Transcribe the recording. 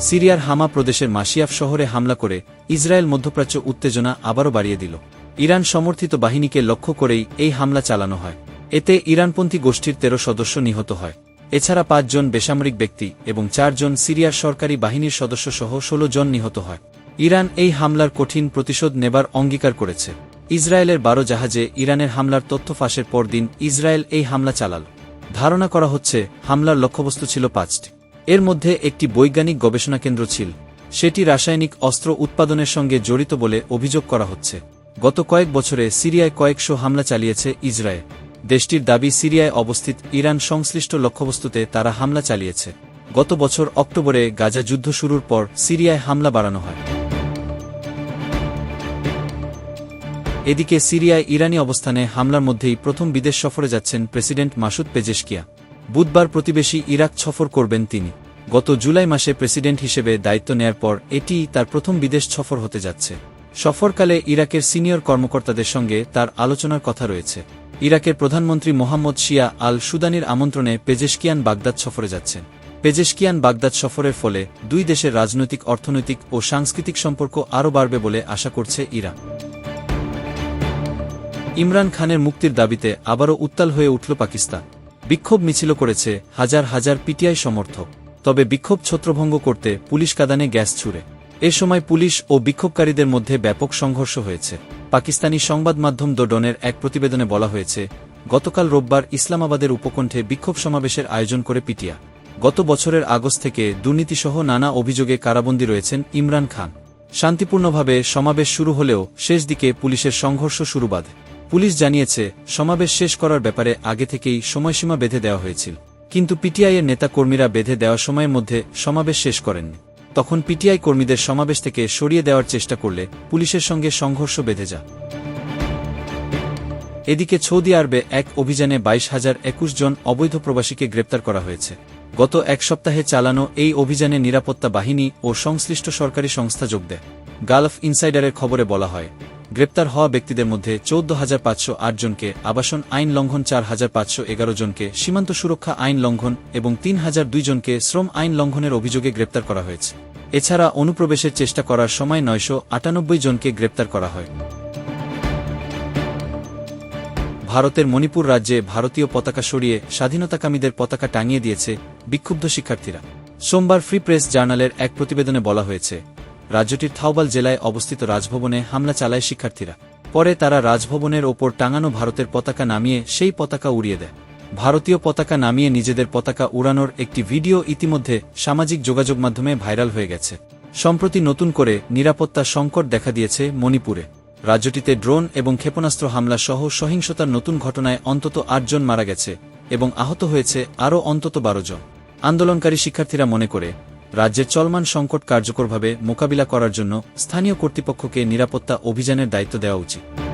সিরিয়ার হামা প্রদেশের মাসিয়াফ শহরে হামলা করে ইসরায়েল মধ্যপ্রাচ্য উত্তেজনা আবারও বাড়িয়ে দিল। ইরান সমর্থিত বাহিনীকে লক্ষ্য করেই এই হামলা চালানো হয়। এতে ইরানপন্থী গোষ্ঠীর তেরো সদস্য নিহত হয়। এছাড়া পাঁচজন বেসামরিক ব্যক্তি এবং চারজন সিরিয়ার সরকারি বাহিনীর সদস্য সহ ষোলো জন নিহত হয়। ইরান এই হামলার কঠিন প্রতিশোধ নেবার অঙ্গীকার করেছে। ইসরায়েলের বারো জাহাজে ইরানের হামলার তথ্য ফাঁসের পরদিন ইসরায়েল এই হামলা চালাল। ধারণা করা হচ্ছে, হামলার লক্ষ্যবস্তু ছিল পাঁচটি। এর মধ্যে একটি বৈজ্ঞানিক গবেষণা কেন্দ্র ছিল। সেটি রাসায়নিক অস্ত্র উৎপাদনের সঙ্গে জড়িত বলে অভিযোগ করা হচ্ছে। গত কয়েক বছরে সিরিয়ায় কয়েকশো হামলা চালিয়েছে ইসরায়েল। দেশটির দাবি, সিরিয়ায় অবস্থিত ইরান সংশ্লিষ্ট লক্ষ্যবস্তুতে তারা হামলা চালিয়েছে। গত বছর অক্টোবরে গাজা যুদ্ধ শুরুর পর সিরিয়ায় হামলা বাড়ানো হয়। এদিকে সিরিয়ায় ইরানি অবস্থানে হামলার মধ্যেই প্রথম বিদেশ সফরে যাচ্ছেন প্রেসিডেন্ট মাসুদ পেজেশকিয়া। বুধবার প্রতিবেশী ইরাক সফর করবেন তিনি। গত জুলাই মাসে প্রেসিডেন্ট হিসেবে দায়িত্ব নেয়ার পর এটিই তার প্রথম বিদেশ সফর হতে যাচ্ছে। সফরকালে ইরাকের সিনিয়র কর্মকর্তাদের সঙ্গে তার আলোচনার কথা রয়েছে। ইরাকের প্রধানমন্ত্রী মোহাম্মদ শিয়া আল সুদানির আমন্ত্রণে পেজেশকিয়ান বাগদাদ সফরে যাচ্ছেন। পেজেশকিয়ান বাগদাদ সফরের ফলে দুই দেশের রাজনৈতিক, অর্থনৈতিক ও সাংস্কৃতিক সম্পর্ক আরও বাড়বে বলে আশা করছে ইরান। ইমরান খানের মুক্তির দাবিতে আবারও উত্তাল হয়ে উঠল পাকিস্তান। বিক্ষোভ মিছিল করেছে হাজার হাজার পিটিআই সমর্থক। তবে বিক্ষোভ ছত্রভঙ্গ করতে পুলিশ কাদানে গ্যাস ছুড়ে। এ সময় পুলিশ ও বিক্ষোভকারীদের মধ্যে ব্যাপক সংঘর্ষ হয়েছে। পাকিস্তানি সংবাদ মাধ্যম দোডনের এক প্রতিবেদনে বলা হয়েছে, গতকাল রোববার ইসলামাবাদের উপকণ্ঠে বিক্ষোভ সমাবেশের আয়োজন করে পিটিয়া গত বছরের আগস্ট থেকে দুর্নীতিসহ নানা অভিযোগে কারাবন্দী রয়েছেন ইমরান খান। শান্তিপূর্ণভাবে সমাবেশ শুরু হলেও শেষ দিকে পুলিশের সংঘর্ষ শুরু বাঁধে। পুলিশ জানিয়েছে, সমাবেশ শেষ করার ব্যাপারে আগে থেকেই সময়সীমা বেঁধে দেওয়া হয়েছিল। কিন্তু পিটিআইয়ের নেতা কর্মীরা বেঁধে দেওয়া সময়ের মধ্যে সমাবেশ শেষ করেননি। তখন পিটিআই কর্মীদের সমাবেশ থেকে সরিয়ে দেওয়ার চেষ্টা করলে পুলিশের সঙ্গে সংঘর্ষ বেঁধে যায়। এদিকে সৌদি আরবে এক অভিযানে বাইশ হাজার একুশ জন অবৈধ প্রবাসীকে গ্রেপ্তার করা হয়েছে। গত এক সপ্তাহে চালানো এই অভিযানে নিরাপত্তা বাহিনী ও সংশ্লিষ্ট সরকারি সংস্থা যোগ দেয়। গালফ ইনসাইডারের খবরে বলা হয় গ্রেপ্তার হওয়া ব্যক্তিদের মধ্যে চৌদ্দ হাজার পাঁচশো জনকে আবাসন আইন লঙ্ঘন চার হাজার পাঁচশো এগারো জনকে সীমান্ত সুরক্ষা আইন লঙ্ঘন এবং তিন হাজার দুই জনকে শ্রম আইন লঙ্ঘনের অভিযোগে গ্রেপ্তার করা হয়েছে। এছাড়া অনুপ্রবেশের চেষ্টা করার সময় নয়শো আটানব্বই জনকে গ্রেপ্তার করা হয়। ভারতের মণিপুর রাজ্যে ভারতীয় পতাকা সরিয়ে স্বাধীনতাকামীদের পতাকা টাঙিয়ে দিয়েছে বিক্ষুব্ধ শিক্ষার্থীরা। সোমবার ফ্রি প্রেস জার্নালের এক প্রতিবেদনে বলা হয়েছে রাজ্যটির থাওবাল জেলায় অবস্থিত রাজভবনে হামলা চালায় শিক্ষার্থীরা। পরে তারা রাজভবনের ওপর টাঙানো ভারতের পতাকা নামিয়ে সেই পতাকা উড়িয়ে দেয়। ভারতীয় পতাকা নামিয়ে নিজেদের পতাকা উড়ানোর একটি ভিডিও ইতিমধ্যে সামাজিক যোগাযোগ মাধ্যমে ভাইরাল হয়ে গেছে। সম্প্রতি নতুন করে নিরাপত্তা সংকট দেখা দিয়েছে মণিপুরে। রাজ্যটিতে ড্রোন এবং ক্ষেপণাস্ত্র হামলা সহ সহিংসতার নতুন ঘটনায় অন্তত আটজন মারা গেছে এবং আহত হয়েছে আরও অন্তত বারো জন। আন্দোলনকারী শিক্ষার্থীরা মনে করে রাজ্যের চলমান সংকট কার্যকরভাবে মোকাবিলা করার জন্য স্থানীয় কর্তৃপক্ষকে নিরাপত্তা অভিযানের দায়িত্ব দেওয়া উচিত।